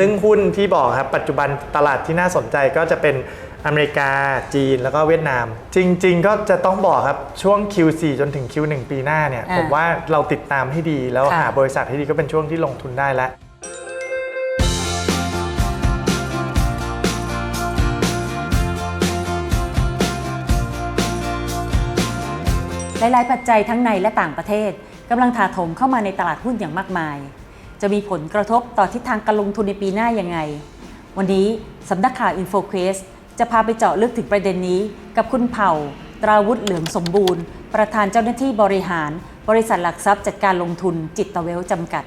ซึ่งหุ้นที่บอกครับปัจจุบันตลาดที่น่าสนใจก็จะเป็นอเมริกาจีนแล้วก็เวียดนาม จริง ๆ ก็จะต้องบอกครับช่วง Q4 จนถึง Q1 ปีหน้าเนี่ยอ่าผมว่าเราติดตามให้ดีแล้วค่ะ หาบริษัทให้ดีก็เป็นช่วงที่ลงทุนได้แล้ว หลาย ๆ ปัจจัยทั้งในและต่างประเทศกำลังถาโถมเข้ามาในตลาดหุ้นอย่างมากมาย จะมีผลกระทบต่อทิศทางการลงทุนในปีหน้ายังไง วันนี้สำนักข่าว InfoQuest จะพาไปเจาะลึกถึงประเด็นนี้ กับคุณเผ่า ตราวุฒิเหลืองสมบูรณ์ ประธานเจ้าหน้าที่บริหาร บริษัทหลักทรัพย์จัดการลงทุนจิตเวลจำกัด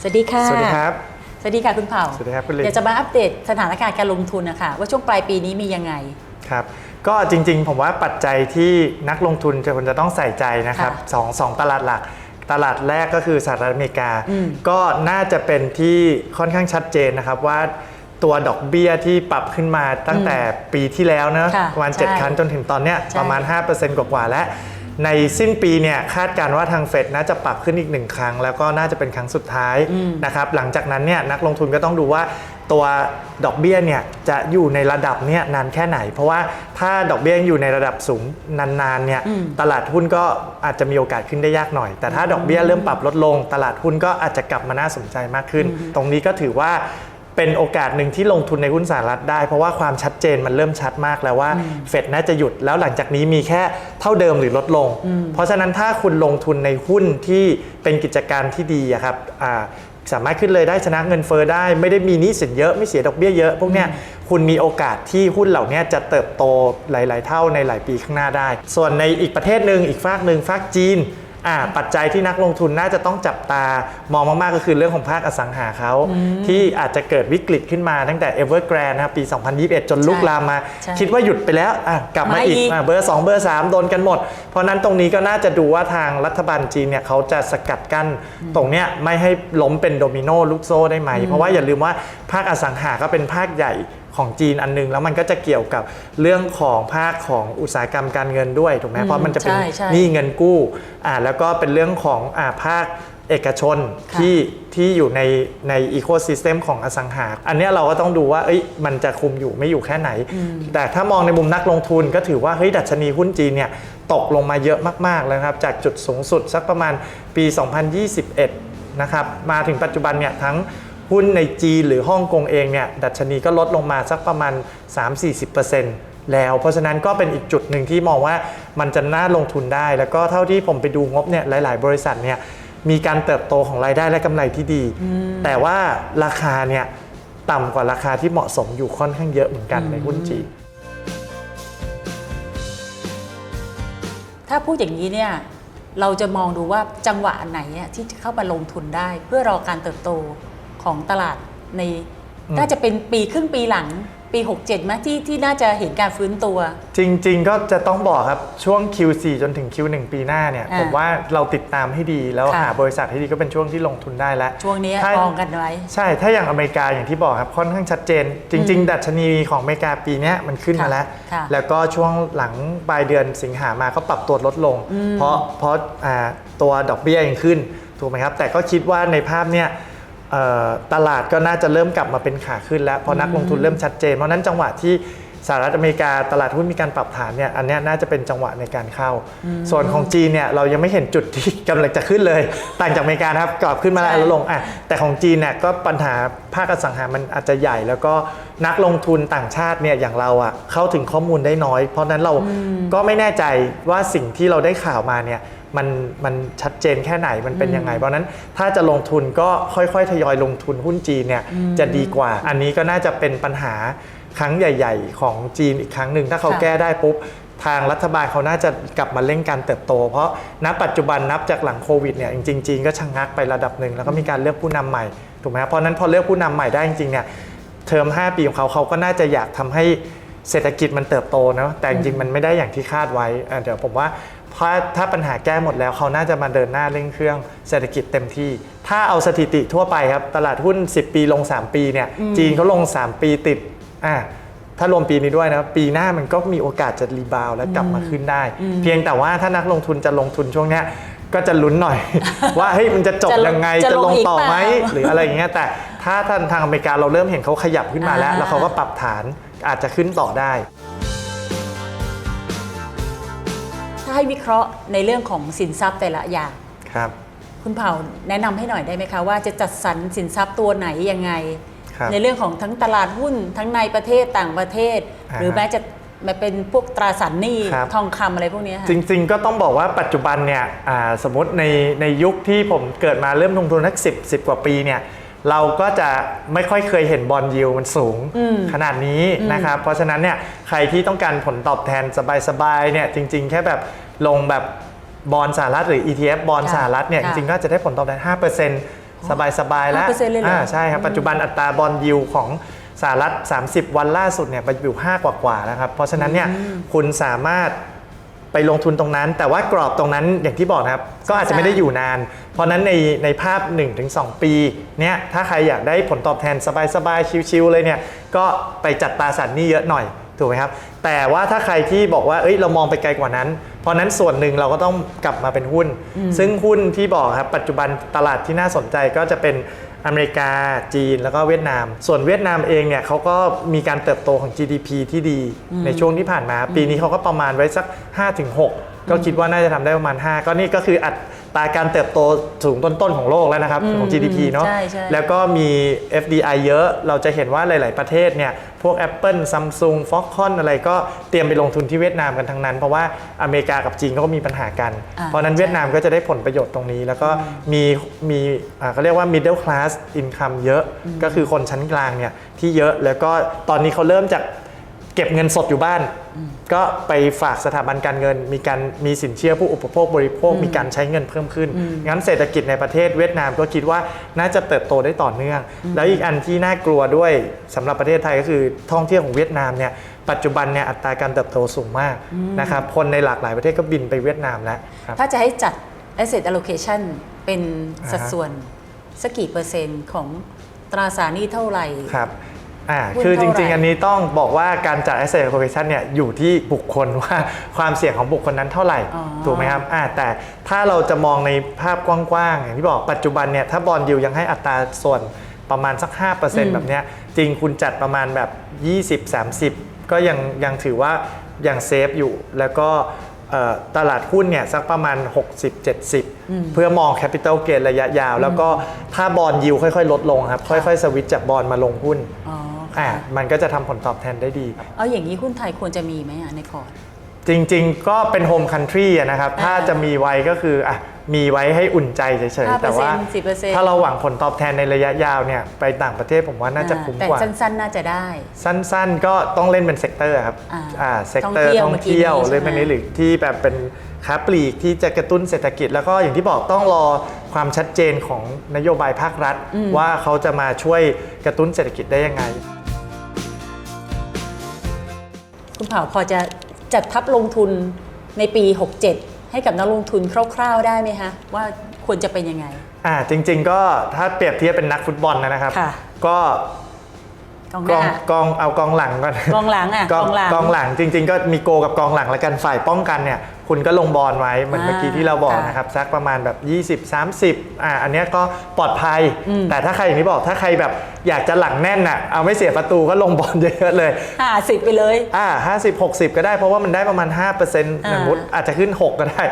สวัสดีค่ะ สวัสดีครับ สวัสดีค่ะคุณเผ่า สวัสดีครับคุณลินอยากจะมาอัปเดตสถานการณ์การลงทุนนะคะว่าช่วงปลายปีนี้มียังไง ครับก็จริงๆ ผมว่าปัจจัยที่นักลงทุนจะควรจะต้องใส่ใจนะครับค่ะสองสองตลาดหลัก ตลาดแรกก็คือสหรัฐอเมริกาอืมก็น่าจะเป็นที่ค่อนข้างชัดเจนนะครับว่าตัวดอกเบี้ยที่ปรับขึ้นมาตั้งแต่ปีที่แล้วนะค่ะประมาณใช่7ครั้งจนถึงตอนเนี้ยใช่ประมาณ 5%กว่าๆและ ในสิ้นปีเนี่ยคาดการณ์ว่าทางเฟดน่าจะปรับขึ้นอีกหนึ่งครั้ง แล้วก็น่าจะเป็นครั้งสุดท้ายนะครับหลังจากนั้นเนี่ยนักลงทุนก็ต้องดูว่า ตัวดอกเบี้ยเนี่ยจะอยู่ในระดับเนี่ยนานแค่ไหน เพราะว่าถ้าดอกเบี้ยยังอยู่ในระดับสูงนานๆเนี่ยตลาดหุ้นก็อาจจะมีโอกาสขึ้นได้ยากหน่อย แต่ถ้าดอกเบี้ยเริ่มปรับลดลง ตลาดหุ้นก็อาจจะกลับมาน่าสนใจมากขึ้น ตรงนี้ก็ถือว่าเป็นโอกาสหนึ่งที่ลงทุนในหุ้นสหรัฐได้ เพราะว่าความชัดเจนมันเริ่มชัดมากแล้วว่าเฟดน่าจะหยุดแล้วหลังจากนี้มีแค่เท่าเดิมหรือลดลง เพราะฉะนั้นถ้าคุณลงทุนในหุ้นที่เป็นกิจการที่ดีอะครับอ่า สามารถขึ้นเลยได้ชนะเงินเฟอ้อได้ไม่ได้มีหนี้สินเยอะไม่เสียดอกเบี้ยเยอะ พวกเนี้ยคุณมีโอกาสที่หุ้นเหล่านี้จะเติบโตหลาย ๆ เท่าในหลายปีข้างหน้าได้ ส่วนในอีกประเทศหนึ่งอีกฝากหนึ่งฝากจีน อ่าปัจจัยที่นักลงทุนน่าจะต้องจับตามองมากๆ ก็คือเรื่องของภาคอสังหาเขา ที่อาจจะเกิดวิกฤตขึ้นมาตั้งแต่ Evergrande นะครับปี 2021 จนลุกลามมาใช่คิดว่าหยุดไปแล้วอะกลับมามาอีกอีกอะเบอร์ 2 เบอร์ 3 โดนกันหมด เพราะนั้นตรงนี้ก็น่าจะดูว่าทางรัฐบาลจีนเนี่ยเขาจะสกัดกั้นตรงเนี้ยไม่ให้ล้มเป็นโดมิโนลูกโซ่ได้ไหม เพราะว่าอย่าลืมว่าภาคอสังหาก็เป็นภาคใหญ่ ของจีนอันนึง แล้วมันก็จะเกี่ยวกับเรื่องของภาคของอุตสาหกรรมการเงินด้วยถูกไหมเพราะมันจะเป็นใช่ใช่หนี้เงินกู้อ่าแล้วก็เป็นเรื่องของอาภาคเอกชนค่ะที่ที่อยู่ในในอีโคซิสเต็มของอสังหา อันเนี้ยเราก็ต้องดูว่าเอ้ยมันจะคุมอยู่ไม่อยู่แค่ไหน แต่ถ้ามองในมุมนักลงทุนก็ถือว่าเฮ้ยดัชนีหุ้นจีนเนี่ยตกลงมาเยอะมากๆแล้วนะครับ จากจุดสูงสุดสักประมาณปี 2021 นะครับ มาถึงปัจจุบันเนี่ยทั้ง หุ้นในจีนหรือฮ่องกงเองเนี่ยดัชนีก็ลดลงมาสักประมาณ 3-40%แล้ว เพราะฉะนั้นก็เป็นอีกจุดหนึ่งที่มองว่ามันจะน่าลงทุนได้ แล้วก็เท่าที่ผมไปดูงบเนี่ยหลาย ๆ บริษัทเนี่ยมีการเติบโตของรายได้และกำไรที่ดี แต่ว่าราคาเนี่ยต่ำกว่าราคาที่เหมาะสมอยู่ค่อนข้างเยอะเหมือนกันในหุ้นจีนถ้าพูดอย่างนี้เนี่ยเราจะมองดูว่าจังหวะอันไหนเนี่ยที่จะเข้ามาลงทุนได้เพื่อรอการเติบโต ของตลาดในอืมน่าจะเป็นปีครึ่งปีหลังปี 67ไหมที่ที่น่าจะเห็นการฟื้นตัว จริง ๆ ก็จะต้องบอกครับช่วง Q4 จนถึง Q1 ปีหน้าเนี่ยอ่าผมว่าเราติดตามให้ดีแล้วค่ะหาบริษัทให้ดีก็เป็นช่วงที่ลงทุนได้แล้ว ช่วงนี้ถ้ามองกันไว้ ใช่ถ้าอย่างอเมริกาอย่างที่บอกครับค่อนข้างชัดเจน จริง ๆ ดัชนีของอเมริกาปีเนี้ยมันขึ้นมาแล้วค่ะแล้วก็ช่วงหลังปลายเดือนสิงหามาก็ปรับตัวลดลง เพราะเพราะอ่าตัวดอกเบี้ยยังขึ้นถูกไหมครับแต่ก็คิดว่าในภาพเนี้ยเอ่อ ตลาดก็น่าจะเริ่มกลับมาเป็นขาขึ้นแล้วเพราะนักลงทุนเริ่มชัดเจน เพราะฉะนั้นจังหวะที่สหรัฐอเมริกาตลาดหุ้นมีการปรับฐานเนี่ยอันเนี้ยน่าจะเป็นจังหวะในการเข้า ส่วนของจีนเนี่ยเรายังไม่เห็นจุดที่กำลังจะขึ้นเลย ต่างจากอเมริกานะครับกลับขึ้นมาแล้วใช่แล้วลงอะแต่ของจีนเนี่ยก็ปัญหาภาคอสังหามันอาจจะใหญ่ แล้วก็นักลงทุนต่างชาติเนี่ยอย่างเราอะเข้าถึงข้อมูลได้น้อย เพราะฉะนั้นเราก็ไม่แน่ใจว่าสิ่งที่เราได้ข่าวมาเนี่ย มันมันชัดเจนแค่ไหนมันเป็นยังไง เพราะฉะนั้นถ้าจะลงทุนก็ค่อยๆ ทยอยลงทุนหุ้นจีนเนี่ยจะดีกว่า อันนี้ก็น่าจะเป็นปัญหาครั้งใหญ่ ๆ ของจีนอีกครั้งหนึ่งถ้าเขาค่ะแก้ได้ปุ๊บทางรัฐบาลเขาน่าจะกลับมาเร่งการเติบโต เพราะณปัจจุบันนับจากหลังโควิดเนี่ยจริงๆจีนก็ชะงงักไประดับหนึ่งแล้วก็มีการเลือกผู้นำใหม่ถูกไหมครับเพราะฉะนั้นพอเลือกผู้นำใหม่ได้จริงๆเนี่ยเทอม 5 ปีของเขาเขาก็น่าจะอยากทำให้เศรษฐกิจมันเติบโตนะแต่จริงๆมันไม่ได้อย่างที่คาดไว้อะเดี๋ยวผมว่า ถ้าถ้าปัญหาแก้หมดแล้วเขาน่าจะมาเดินหน้าเร่งเครื่องเศรษฐกิจเต็มที่ ถ้าเอาสถิติทั่วไปครับตลาดหุ้น 10 ปีลง 3 ปีเนี่ยจีนเขาลง 3 ปีติดอะถ้ารวมปีนี้ด้วยนะปีหน้ามันก็มีโอกาสจะรีบาวด์และกลับมาขึ้นได้ เพียงแต่ว่าถ้านักลงทุนจะลงทุนช่วงเนี้ยก็จะลุ้นหน่อย ว่าเฮ้ยมันจะจบจะลงยังไงจะจะลลงงอีกต่อไหมเปล่าหรืออะไรอย่างเงี้ยแต่ถ้าทางทางอเมริกาเราเริ่มเห็นเขาขยับขึ้นมาแล้วอ่าแล้วเขาก็ปรับฐานอาจจะขึ้นต่อได้าให้วิเคราะห์ในเรื่องของสินทรัพย์แต่ละอย่าง ครับ คุณเผ่าแนะนำให้หน่อยได้ไหมคะ ว่าจะจัดสรรสินทรัพย์ตัวไหนยังไง ครับ ในเรื่องของทั้งตลาดหุ้นทั้งในประเทศต่างประเทศ อ่าฮะหรือแม้จะมาเป็นพวกตราสารหนี้ครับ ทองคำอะไรพวกเนี้ยค่ะ จริงๆ ก็ต้องบอกว่าปัจจุบันเนี่ยอ่าสมมติในในยุคที่ผมเกิดมาเริ่มลงทุนสักสิบสิบกว่าปีเนี่ยเราก็จะไม่ค่อยเคยเห็นบอลยิวมันสูงอืม ขนาดนี้นะครับ เพราะฉะนั้นเนี่ยใครที่ต้องการผลตอบแทนสบายๆเนี่ยจริง ๆ แค่แบบ ลงแบบบอลสหรัฐหรือ ETF บอลค่ะสหรัฐเนี่ยจค่ะริงๆก็จะได้ผลตอบแทน5%สบายๆแล้ว5%เลยเหรออ่ใช่ครับ ปัจจุบันอัตราบอลยิวของสหรัฐ 30 วันล่าสุดเนี่ยไปอยู่ 5 กว่าๆแล้วครับ เพราะฉะนั้นเนี่ยคุณสามารถไปลงทุนตรงนั้น แต่ว่ากรอบตรงนั้นอย่างที่บอกนะครับ ก็อาจจะไม่ได้อยู่นาน เพราะฉะนั้นในในภาพ 1-2 ปีเนี่ยถ้าใครอยากได้ผลตอบแทนสบายๆ ชิวๆเลยเนี่ยก็ไปจัดตราสารหนี้เยอะหน่อยถูกไหมครับ แต่ว่าถ้าใครที่บอกว่าเอ้ยเรามองไปไกลกว่านั้น เพราะฉะนั้นส่วนหนึ่งเราก็ต้องกลับมาเป็นหุ้น ซึ่งหุ้นที่บอกครับปัจจุบันตลาดที่น่าสนใจก็จะเป็นอเมริกาจีนแล้วก็เวียดนาม ส่วนเวียดนามเองเนี่ยเขาก็มีการเติบโตของ GDP ที่ดีในช่วงที่ผ่านมา ปีนี้เขาก็ประมาณไว้สัก 5-6 ก็คิดว่าน่าจะทำได้ประมาณ 5 ก็นี่ก็คืออั ตราการเติบโตสูงต้นๆของโลกแล้วนะครับ ของ GDP เนาะ ใช่ใช่ แล้วก็มี FDI เยอะ เราจะเห็นว่าหลาย ๆ ประเทศเนี่ย พวก Apple Samsung Foxconn อะไรก็เตรียมไปลงทุนที่เวียดนามกันทั้งนั้น เพราะว่าอเมริกากับจีนเขาก็มีปัญหากัน อ่าเพราะฉะนั้นเวียดนามก็จะได้ผลประโยชน์ตรงนี้ แล้วก็มีมีอ่าเขาเรียกว่า middle class income เยอะ ก็คือคนชั้นกลางเนี่ยที่เยอะ แล้วก็ตอนนี้เขาเริ่มจาก เก็บเงินสดอยู่บ้าน ก็ไปฝากสถาบันการเงิน มีการมีสินเชื่อผู้อุปโภคบริโภค มีการใช้เงินเพิ่มขึ้น งั้นเศรษฐกิจในประเทศเวียดนามก็คิดว่าน่าจะเติบโตได้ต่อเนื่อง แล้วอีกอันที่น่ากลัวด้วยสำหรับประเทศไทยก็คือท่องเที่ยวของเวียดนามเนี่ยปัจจุบันเนี่ยอัตราการเติบโตสูงมากนะครับคนในหลากหลายประเทศก็บินไปเวียดนามแล้วครับถ้าจะให้จัด asset allocation เป็นสัดอ่าฮะส่วนสักกี่เปอร์เซ็นต์ของตราสารหนี้เท่าไหร่ครับ อ่าหุ้นคือจเท่าไหร่ริง ๆ อันนี้ต้องบอกว่าการจัด asset allocation เนี่ยอยู่ที่บุคคลว่าความเสี่ยงของบุคคลนั้นเท่าไหร่อ๋อถูกไหมครับอ่าแต่ถ้าเราจะมองในภาพกว้างๆ อย่างที่บอกปัจจุบันเนี่ยถ้าบอลยิวยังให้อัตราส่วนประมาณสัก 5%แบบเนี้ยจริงคุณจัดประมาณแบบ 20-30 ก็ยังยังถือว่ายังเซฟอยู่แล้วก็เอ่อตลาดหุ้นเนี่ยสักประมาณ 60-70 เพื่อมองแคปิตอลเก n ระยะยาว แล้วก็ถ้าบอลยิวค่อย ๆ ลดลงครับ ค่อย ๆ สวิตช์จากบอลมาลงหุ้น อ๋ออ่าค่ะมันก็จะทำผลตอบแทนได้ดีครับ เอาอย่างนี้หุ้นไทยควรจะมีไหมอะในพอร์ต จริงๆ ก็เป็นโฮมคันทรีนะครับ ถ้าจะมีไว้ก็คืออะมีไว้ให้อุ่นใจเฉยๆ5%แต่ว่า 10%ถ้าเราหวังผลตอบแทนในระยะยาวเนี่ย ไปต่างประเทศผมว่าน่าจะคุ้มแต่กว่า สั้นๆ น่าจะได้ สั้นๆ ก็ต้องเล่นเป็นเซกเตอร์ครับอ่าอ่าเซกเตอร์ท่ท่อองงเที่เที่ยยววเมื่อกี้นี้เลยเป็นใช่ไหม นี้หรือที่แบบเป็นค้าปลีกที่จะกระตุ้นเศรษฐกิจ แล้วก็อย่างที่บอกต้องรอความชัดเจนของนโยบายภาครัฐ ว่าเขาจะมาช่วยกระตุ้นเศรษฐกิจได้ยังไง คุณเผ่าพอจะจัดทับลงทุนในปี 67 ให้กับนักลงทุนคร่าวๆได้ไหมคะว่าควรจะเป็นยังไง อ่าจริง ๆ ก็ถ้าเปรียบเทียบเป็นนักฟุตบอลนะครับ ค่ะ ก็กองกหองน้ากองเอากองหลังก่อนกองหลังอะกองกองหลัง กองหลังจริง ๆ ก็มีโกกับกองหลังแล้วกันฝ่ายป้องกันเนี่ย คุณก็ลงบอลไว้เหมือนอ่าเมื่อกี้ที่เราบอกค่ะนะครับสักประมาณแบบ 20 30อ่าอันเนี้ยก็ปลอดภัย แต่ถ้าใครอย่างที่บอกถ้าใครแบบอยากจะหลังแน่นน่ะเอาไม่เสียประตูก็ลงบอลเยอะๆเลยห้าสิบไปเลยอ่า50 60 ก็ได้เพราะว่ามันได้ประมาณ 5%สมมติอาจจะขึ้น 6 ก็ได้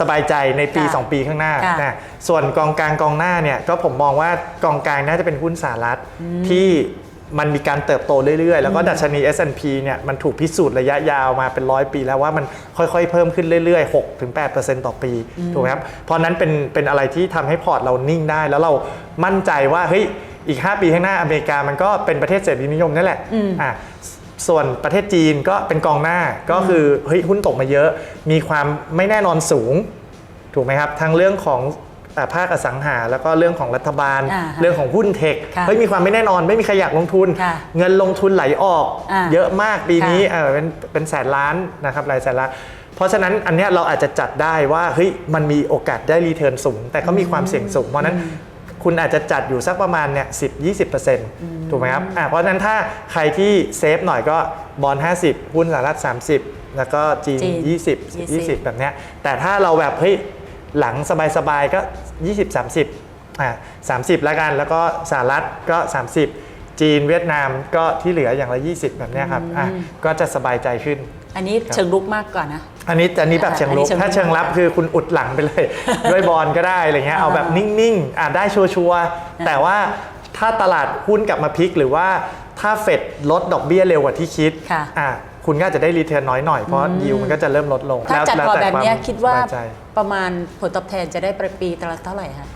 สบายใจในปีค่ะ2ปีข้างหน้าค่ะนะส่วนกองกลางกองหน้าเนี่ยก็ผมมองว่ากองกลางน่าจะเป็นหุ้นสหรัฐที่ มันมีการเติบโตเรื่อยๆ แล้วก็ดัชนี S&P เนี่ยมันถูกพิสูจน์ระยะยาวมาเป็นร้อยปีแล้วว่ามันค่อยๆ เพิ่มขึ้นเรื่อยๆ 6-8%ต่อปี ถูกไหมครับ เพราะนั้นเป็นเป็นอะไรที่ทำให้พอร์ตเรานิ่งได้ แล้วเรามั่นใจว่าเฮ้ยอีก 5 ปีข้างหน้าอเมริกามันก็เป็นประเทศเสรีนิยมนั่นแหละอะส่วนประเทศจีนก็เป็นกองหน้าก็คือเฮ้ยหุ้นตกมาเยอะ มีความไม่แน่นอนสูง ถูกไหมครับทั้งเรื่องของอ่า ภาคอสังหา แล้วก็เรื่องของรัฐบาลอ่าฮะเรื่องของหุ้นเทคค่ะเฮ้ยมีความไม่แน่นอนไม่มีใครอยากลงทุนค่ะเงินลงทุนไหลออกอ่าเยอะมากปีนี้ค่ะเออเป็นเป็นแสนล้านนะครับหลายแสนล้านเพราะฉะนั้นอันเนี้ยเราอาจจะจัดได้ว่าเฮ้ยมันมีโอกาสได้รีเทิร์นสูง แต่ก็มีความเสี่ยงสูง เพราะฉะนั้นคุณอาจจะจัดอยู่สักประมาณเนี่ยสิบยี่สิบเปอร์เซ็นต์ถูกไหมครับอ่าเพราะฉะนั้นถ้าใครที่เซฟหน่อยก็บอล50หุ้นสหรัฐ30แล้วก็จีนจีน20 20แบบเนี้ยแต่ถ้าเราแบบเฮ้ย หลังสบายๆก็ 20 30อ่าสามสิบแล้วกัน แล้วก็สหรัฐก็ 30 จีนเวียดนามก็ที่เหลืออย่างละ 20 แบบเนี้ยครับอะก็จะสบายใจขึ้น อันนี้เชิงลุกมากกว่านะ อันนี้อันนี้แบบอ่าเชิงลุก อันนี้เชิงลุกถ้าเชิงรับคือคุณอุดหลังไปเลย ด้วยบอลก็ได้อะไรเงี้ยอ่าเอาแบบนิ่งๆอะได้ชัวร์ๆแต่ว่าถ้าตลาดหุ้นกลับมาพลิกหรือว่าถ้าเฟดลดดอกเบี้ยเร็วกว่าที่คิดค่ะอะคุณก็อาจจะได้รีเทิร์นน้อยหน่อยเพราะยิวมันก็จะเริ่มลดลงถ้าจัดแล้วพอร์ตแต่แบบเนี้ยมคิดว่า สบยใจ ประมาณผลตอบแทนจะได้ประปีละเท่าไหร่คะ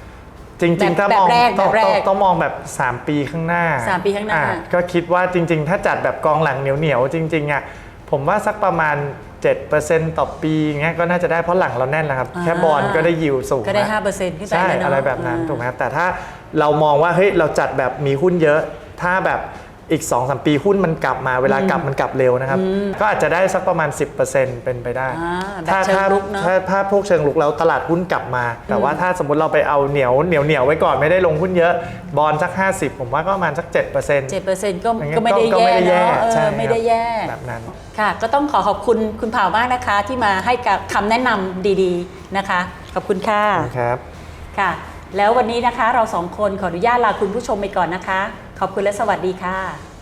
จริงแบบๆถ้ามองแบบแรกต้องแบบแรกต้องต้องมองแบบ 3 ปีข้างหน้าสามปีข้างหน้า อะก็คิดว่าจริง ๆ ถ้าจัดแบบกองหลังเหนียวๆจริงๆอะผมว่าสักประมาณ 7%ต่อปีเงี้ยก็น่าจะได้เพราะหลังเราแน่นแล้วครับ อ่า แค่บอลก็ได้ยิวสูงก็ได้แล้ว ห้าเปอร์เซ็นต์ขึ้นไปใช่ แล้วเนาะอะไรแบบนั้นอ่าถูกไหมครับแต่ถ้าเรามองว่าเฮ้ยเราจัดแบบมีหุ้นเยอะ ถ้าแบบ อีก2อสปีหุ้นมันกลับมาเวลากลับมันกลับเร็วนะครับ ก็อาจจะได้สักประมาณ 10%เป็นไปได้อ่าแบบถ้าเชิงถ้าลุกเนอะถ้าถ้าพวกเชิงลุกแล้วตลาดหุ้นกลับมา แต่ว่าถ้าสมมติเราไปเอาเหนียวเหนียวเหนียวไว้ก่อนไม่ได้ลงหุ้นเยอะบอลสัก 50 ผมว่าก็ประมาณสัก7%เจ็ดเปอร์เซ็นต์ก็อย่างเงี้ยก็ไม่ได้ก็แย่ไม่ได้แย่เนาะเอใช่อครับไม่ได้แย่แบบนั้นค่ะ ก็ต้องขอขอบคุณคุณเผ่ามากนะคะ ที่มาให้กับคำแนะนำดีๆนะคะ ขอบคุณค่ะครับค่ะ แล้ววันนี้นะคะเราสองคนขออนุญาตลาคุณผู้ชมไปก่อนนะคะ ขอบคุณและสวัสดีค่ะ